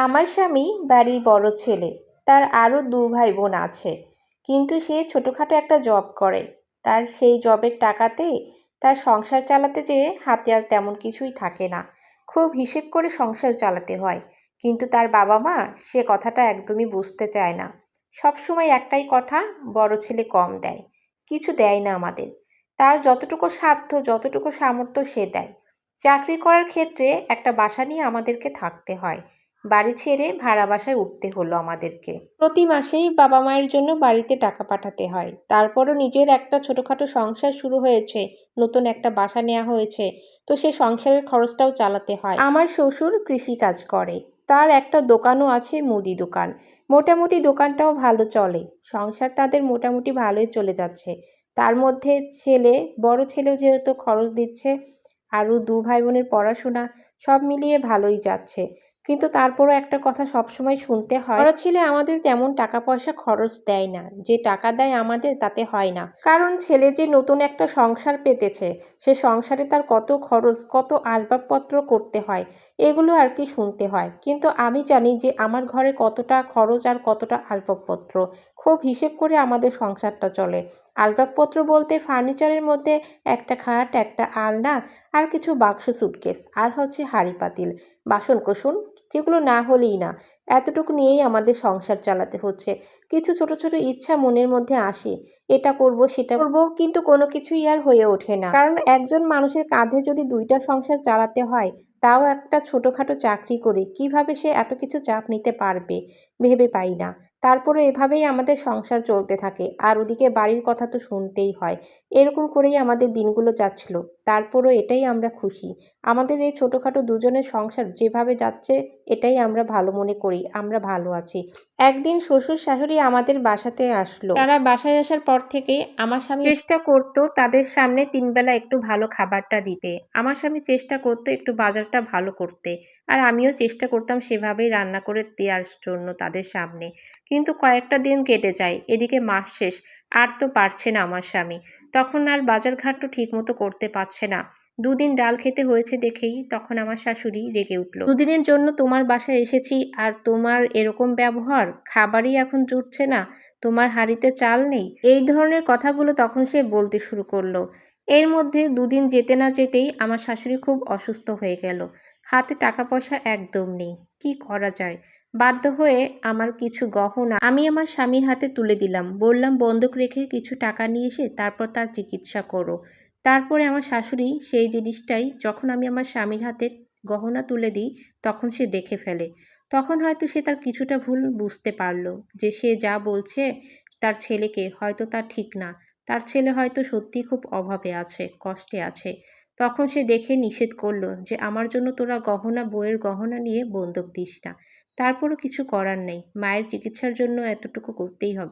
আমার স্বামী বাড়ির বড় ছেলে, তার আরও দু ভাই বোন আছে। কিন্তু সে ছোটোখাটো একটা জব করে। তার সেই জবের টাকাতে তার সংসার চালাতে যেয়ে হাতে আর তেমন কিছুই থাকে না। খুব হিসেব করে সংসার চালাতে হয়। কিন্তু তার বাবা মা সে কথাটা একদমই বুঝতে চায় না। সব সময় একটাই কথা, বড় ছেলে কম দেয়। কিছু দেয় না আমাদের। তার যতটুকু সাধ্য, যতটুকু সামর্থ্য সে দেয়। চাকরি করার ক্ষেত্রে একটা বাসা নিয়ে আমাদেরকে থাকতে হয়। বাড়ি ছেড়ে ভাড়া বাসায় উঠতে হলো আমাদেরকে। প্রতি মাসেই বাবা মায়ের জন্য বাড়িতে টাকা পাঠাতে হয়। তারপরও নিজের একটা ছোটোখাটো সংসার শুরু হয়েছে, নতুন একটা বাসা নেওয়া হয়েছে, তো সে সংসারের খরচটাও চালাতে হয়। আমার শ্বশুর কৃষিকাজ করে। তার একটা দোকানও আছে, মুদি দোকান। মোটামুটি দোকানটাও ভালো চলে। সংসার তাদের মোটামুটি ভালোই চলে যাচ্ছে। তার মধ্যে ছেলে, বড় ছেলেও যেহেতু খরচ দিচ্ছে, আরও দু ভাই বোনের পড়াশোনা, সব মিলিয়ে ভালোই যাচ্ছে। কিন্তু তারপরও একটা কথা সবসময় শুনতে হয়। বড় ছেলে আমাদের তেমন টাকা পয়সা খরচ দেয় না। যে টাকা দেয় আমাদের তাতে হয় না। কারণ ছেলে যে নতুন একটা সংসার পেতেছে, সে সংসারে তার কত খরচ, কত আসবাবপত্র করতে হয়, এগুলো আর কি শুনতে হয়। কিন্তু আমি জানি যে আমার ঘরে কতটা খরচ আর কতটা আসবাবপত্র। খুব হিসেব করে আমাদের সংসারটা চলে। আসবাবপত্র বলতে ফার্নিচারের মধ্যে একটা খাট, একটা আলনা, আর কিছু বাক্স সুটকেস আর হচ্ছে হাঁড়ি পাতিল বাসন কোসন যেগুলো না হলেই না। এতটুকু নিয়েই আমাদের সংসার চালাতে হচ্ছে। কিছু ছোট ছোট ইচ্ছা মনের মধ্যে আসে। এটা করব, সেটা করব, কিন্তু কোনো কিছুই আর হয়ে ওঠে না। কারণ একজন মানুষের কাঁধে যদি দুইটা সংসার চালাতে হয় তাও একটা ছোটোখাটো চাকরি করে কীভাবে সে এত কিছু চাপ নিতে পারবে ভেবে পাই না। তারপরে এভাবেই আমাদের সংসার চলতে থাকে। আর ওদিকে বাড়ির কথা তো শুনতেই হয়। এরকম করেই আমাদের দিনগুলো যাচ্ছিল। তারপরও এটাই আমরা খুশি। আমাদের এই ছোটোখাটো দুজনের সংসার যেভাবে যাচ্ছে এটাই আমরা ভালো মনে করি। আমরা ভালো আছি। একদিন শ্বশুর শাশুড়ি আমাদের বাসাতে আসলো। তারা বাসায় আসার পর থেকে আমার স্বামী চেষ্টা করতো তাদের সামনে তিনবেলা একটু ভালো খাবারটা দিতে। আমার স্বামী চেষ্টা করতো একটু বাজারটা ভালো করতে। আর আমিও চেষ্টা করতাম সেভাবেই রান্না করে দেওয়ার জন্য তাদের সামনে। কিন্তু কয়েকটা দিন কেটে যায়, এদিকে মাস শেষ, আর তো পারছে না আমার স্বামী। তখন আর বাজার ঘাটও ঠিক মতো করতে পারছে না। দুদিন ডাল খেতে হয়েছে দেখেই তখন আমার শাশুড়ি রেগে উঠল। দুদিনের জন্য তোমার বাসায় এসেছি, আর তোমার এরকম ব্যবহার, খাবারই এখন জুটছে না, তোমার হাঁড়িতে চাল নেই? এই ধরনের কথাগুলো তখন সে বলতে শুরু করল। এর মধ্যে দুদিন যেতে না যেতেই আমার শাশুড়ি খুব অসুস্থ হয়ে গেল। হাতে টাকা পয়সা একদম নেই। কি করা যায়? বাধ্য হয়ে আমার কিছু গহনা আমি আমার স্বামীর হাতে তুলে দিলাম। বললাম বন্ধক রেখে কিছু টাকা নিয়ে এসে তারপর তার চিকিৎসা করো। তারপরে আমার শাশুড়ি সেই জিনিসটাই যখন আমি আমার স্বামীর হাতে গহনা তুলে দিই, তখন সে দেখে ফেলে। তখন হয়তো সে তার কিছুটা ভুল বুঝতে পারল যে সে যা বলছে তার ছেলেকে হয়তো তা ঠিক না। তার ছেলে হয়তো সত্যি খুব অভাবে আছে, কষ্টে আছে। তখন সে দেখে নিষেধ করল যে, আমার জন্য তোরা গহনা, বইয়ের গহনা নিয়ে বন্দুক দিস না। তারপরও কিছু করার নেই। মায়ের চিকিৎসার জন্য এতটুকু করতেই হবে।